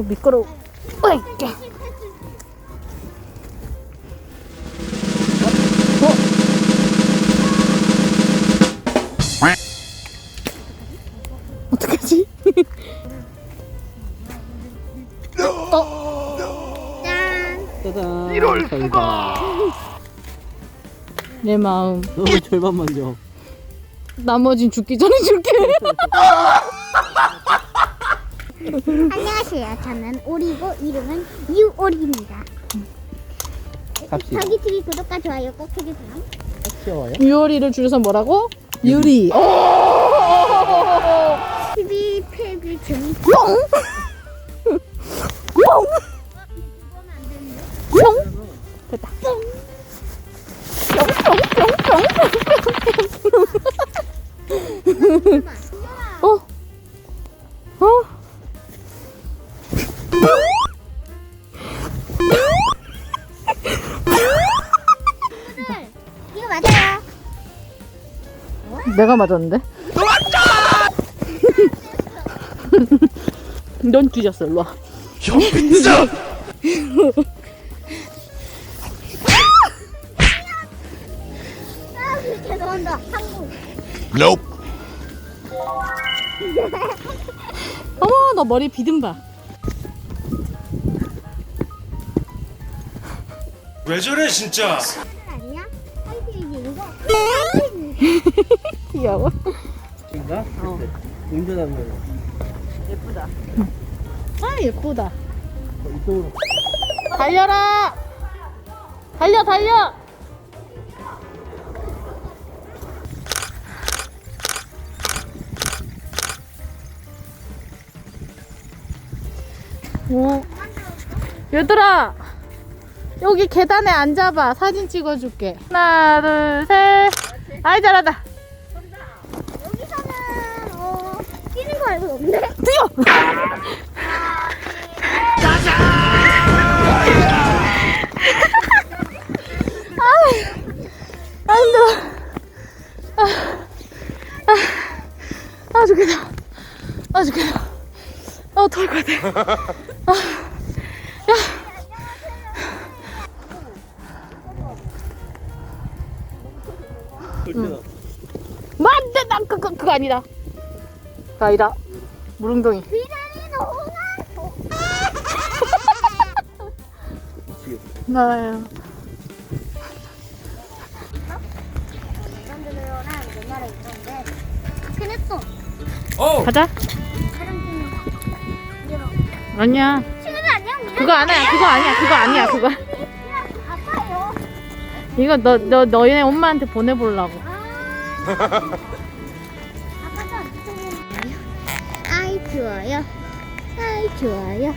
미끄러워. 으이까. 어? 어떡하지? 짠. 짜잔. 이럴 수가. 내 마음. 너무 절반 먼저. 나머진 죽기 전에 줄게. 안녕하세요. 저는 오리고 이름은 유오리입니다. 갑시다. 저기 TV 구독과 좋아요 꼭 해주세요. 귀여워요? 유월이를 줄여서 뭐라고? 유리. TV 폐기 중. 됐다. 어? 내가 맞았는데? 넌 뒤졌어, 일로 와. 아, 죄송합니다. 한국. Nope. 어머, 너 머리 비듬 봐. 왜 저래 진짜? 아니야? 이거. 귀여워. 인가? 어. 운전하는 거. 예쁘다. 아, 예쁘다. 어, 이쪽으로. 달려라! 달려, 달려! 오. 얘들아! 여기 계단에 앉아봐. 사진 찍어줄게. 하나, 둘, 셋. 아이, 잘한다. 뛰어! 아, 힘들어. 아, 아, 아, 죽겠다. 아, 죽겠다. 아, 토할 것 같아. 아, 야. 응. 맞대, 난 그거, 그거 아니다. 그거 아니다. 홍아. 나요. 옛날에 있었는데. 어. 가자. 사람. 아니야. 친구들 안녕. 그거 아니야. 그거 아니야. 그거 아니야. 그거. 아파요. 이거 너, 너, 너희네 엄마한테 보내보려고. 아. 좋아요. 아이 좋아요.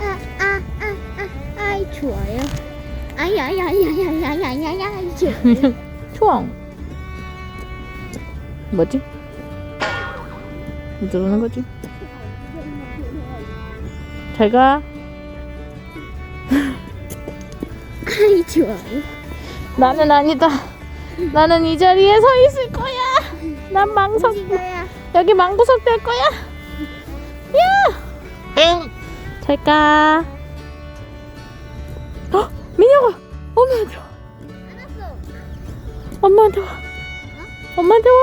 아아아 아 아 이 좋아요. 아이 아이 아이 아이 아이 아이 아이 아이 아이 좋아요. 초왕. 뭐지? 누르는 거지? 잘 가. 아이 좋아요. 나는 아니다. 나는 이 자리에 서 있을 거야. 난 망석. 여기 망부석 될 거야. 야! 잘 가. 어, 민혁아. 엄마한테 와. 알았어. 엄마한테 와. 엄마한테 와.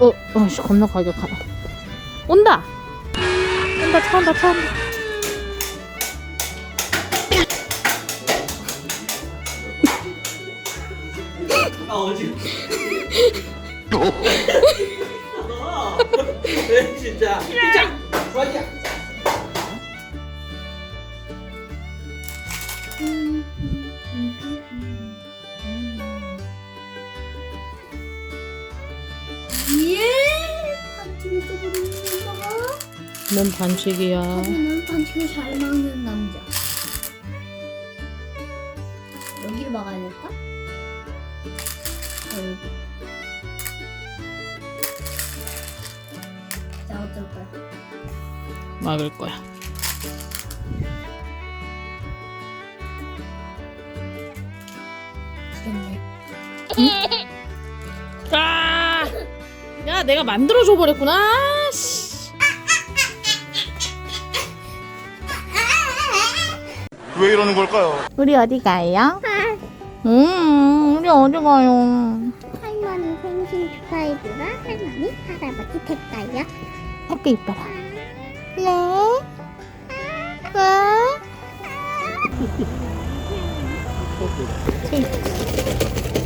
어, 어, 씨, 겁나 가격하다. 온다. 온다, 차 온다, 차 온다. 아, 어지. 왜 진짜? 예. 반칙을 거. 넌 반칙이야. 자기는 반칙을 잘 막는 남자. 여기를 막아야 될까? 어, 여기. 자, 어쩔 거야? 막을 거야. 됐네. 아! 야, 내가 만들어 줘 버렸구나. 씨. 왜 이러는 걸까요? 우리 어디 가요? 아, 음, 우리 어디 가요? 할머니 생신 축하해주라. 할머니 할아버지 택가요. 학교 이뻐라. 네? 네?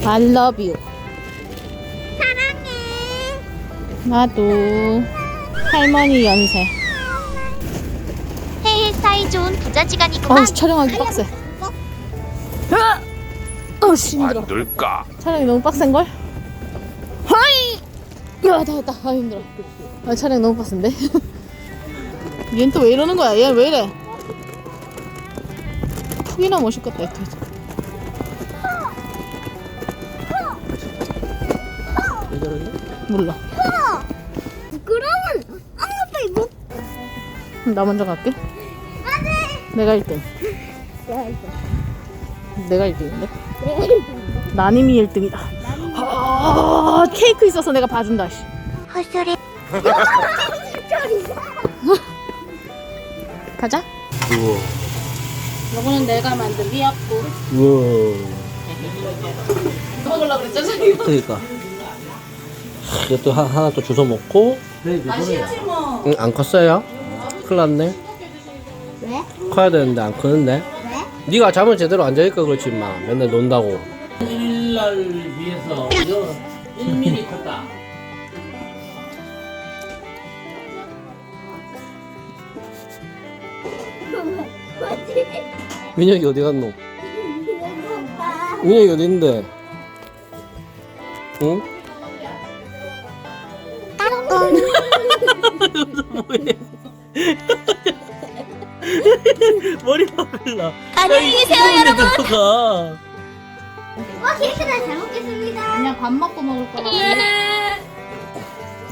I love you. 나도. 할머니 연세. 해일 사이 좋은 부자지간이구만. 어우, 촬영하기 빡세. 어씨, 힘들어. 안 될까? 촬영이 너무 빡센걸? 하이! 야, 다 했다. 아, 힘들어. 아, 촬영 너무 빡센데? 얘는 또 왜 이러는 거야? 얘 왜 이래? 푹이나 멋있겠다, 얘. 왜 저러니? 몰라. 그러면 아빠 이거 나 먼저 갈게. 내가 1등. 내가 이거 내가 1등인데? 내가 이거 나님이 1등이다. 아, 케이크 있어서 내가 봐준다, 씨. 헛소리. 가자. 우와. 이거는 내가 만든 미역국. 우와. 먹으려고 그랬잖아, 그러니까. 이것도 하- 하나 또 주워 먹고. 맛있지 뭐. 응, 안 컸어요? 큰일 났네. 왜? 커야 되는데 안 크는데. 왜? 네가 잠을 제대로 안 자니까 그렇지 마. 맨날 논다고. 1날 위해서 1mm 컸다. 민혁이 어디 갔노? 민혁이 어디 있는데? 응? 머리 박을라. 안녕히 계세요, 여러분. 들어가. 와, 케이크나 잘 먹겠습니다. 그냥 밥 먹고 먹을 거라.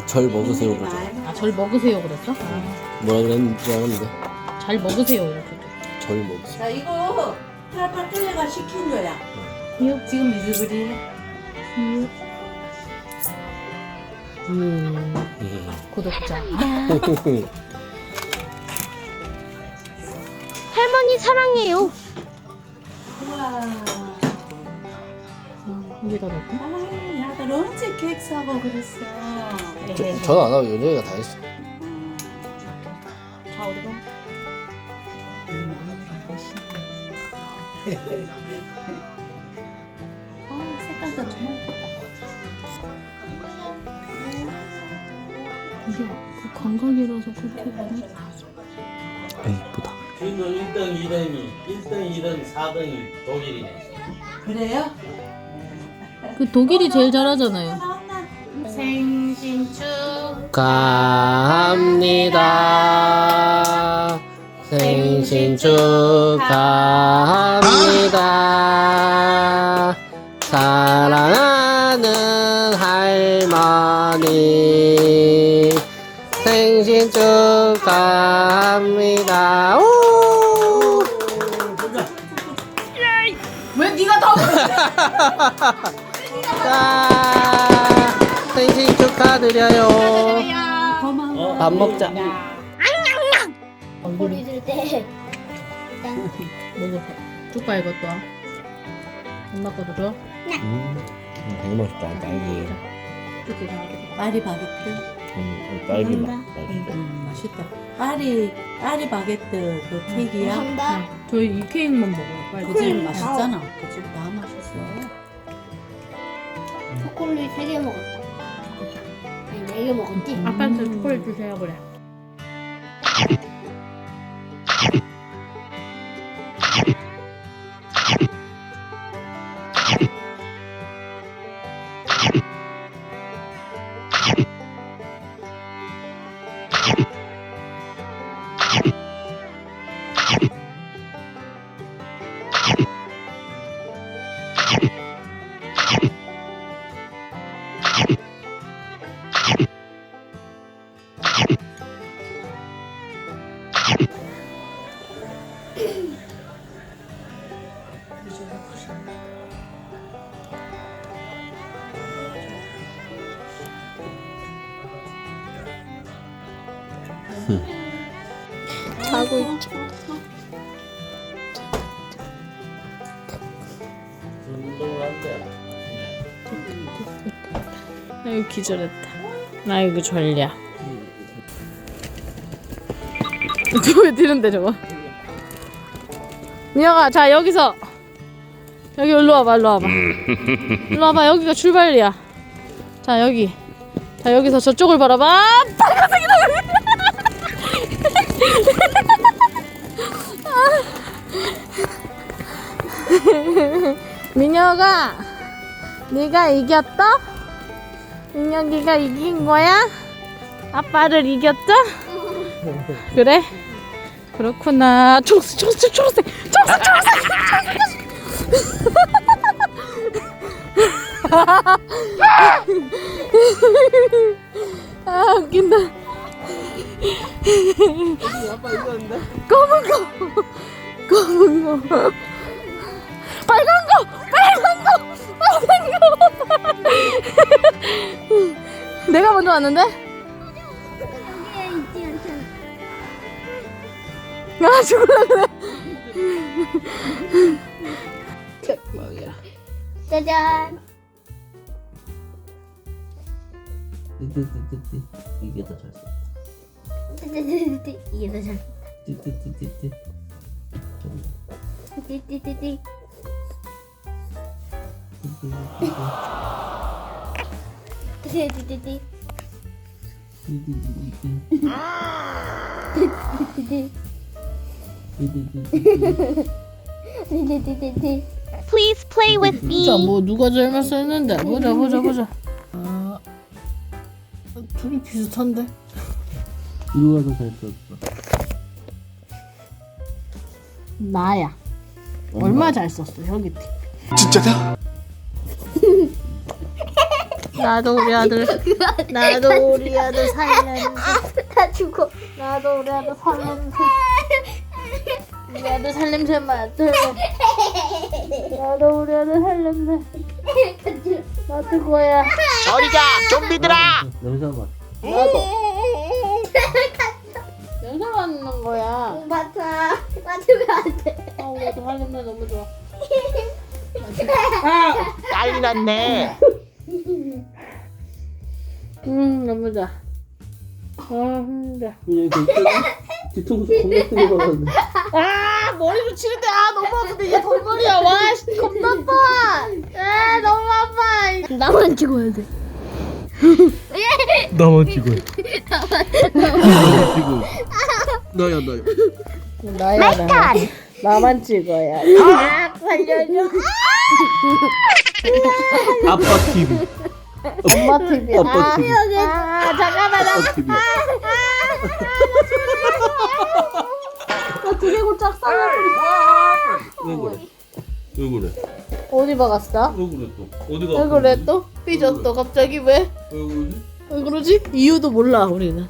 절 먹으세요 그죠? 아, 절 먹으세요 그랬어? 아, 뭐라 그랬는지 아는데. 잘 먹으세요 이렇게. 절 먹으세요. 자 이거 파파텔레가 시킨 거야. 미역 지금 미즈그리. 미역. 음, 구독자. 할머니 사랑해요. 우와. 여기다 넣고. 아이, 아들 언제 케이크 사고 그랬어. 저- 전화 안 하고 연정이가 다 했어. 자 어디가? 이게 그 감각이라서 그렇게 되나? 이쁘다. 주인공 1등, 2등이 1등, 2등, 4등이 독일이네. 그래요? 그 독일이 제일 잘하잖아요. 생신 축. 축하합니다. 생신 축하합니다. 사랑하 자, 생신 축하드려요. 고마워. 밥 먹자. 소리 들 때. 일단 먹어. 줄까 이것도. 엄마 거도 줘. 음, 되게 맛있다. 딸기. 이렇게. 파리 바게트. 음, 딸기 맛. 음, 맛있다. 파리 파리 바게트 그 케이크야. 감사합니다. 저희 이 케이크만 먹어요. 빨리. 그치 맛있잖아. 그치 다 맛있어. 초콜릿 3개 먹었다. 아니, 4개 먹었지? 아빠한테 초콜릿 주세요 그래. 아이고 기절했다. 아이고 졸려. 왜 뒤른데 저거? 민혁아 자 여기서 여기 일로 와봐 일로 와봐 일로 와봐 여기가 출발이야 자 여기 자 여기서 저쪽을 바라봐 빨간색이다 민혁아 네가 이겼다? 민혁이가 이긴 거야? 아빠를 이겼다? 그래? 그렇구나. 초록색 초록색 초록색. 초록색 초록색! 아 웃긴다. 검은 거! 검은 거 빨간 거! 빨간 거 내가 먼저 왔는데? 여기에 있지 않잖아. 아 죽을라 그래 짜잔. 띠띠띠띠띠 이게 더 잘 써. 띠띠띠띠. 이게 더 잘. 띠띠띠띠띠 띠띠띠띠. 띠띠띠띠. 띠띠띠띠. Please play with me. 자, 뭐 누가 잘못 했는데 보자 보자 보자. 아, 둘이 비슷한데? 누가 더 잘 썼어? 나야. 얼마 잘 썼어 여기 팀. 진짜다? 나도 우리 아들. 나도 우리 아들 살려주세요. 다 죽어. 나도 우리 아들 살려주세요. 우리 아들 살냄새 맡을래. 나도 우리 아들 살냄새 맡을 거야. 저리 가 좀비들아. 냄새 맡. 냄새 맡는 거야. 맡아. 맡으면 안 돼. 아, 우리 아들 살냄새 너무 좋아. 난리 났네. 음, 너무 좋아. 아, 힘들어. 그냥 그 뒤통수 겁나 크게 박았는데. 아 머리도 치는데 아 너무 아픈데 이게 돌머리야 와 씨, 겁나 아파 아 너무 아파 나만 죽어야 돼. 나만 찍어. 나만 찍어. 나야 나야. 나야 나 나만 찍어야 아 살려줘 아빠 TV. 엄마 TV 아빠 TV. 아 잠깐만 아빠 TV. 나 두개골짝 살려 왜 그래? 왜 그래? 어디 박았어? 왜 그래 또? 어디가? 왜 그래 또? 삐졌어 갑자기 왜? 왜 그러지? 왜 그러지? 이유도 몰라 우리는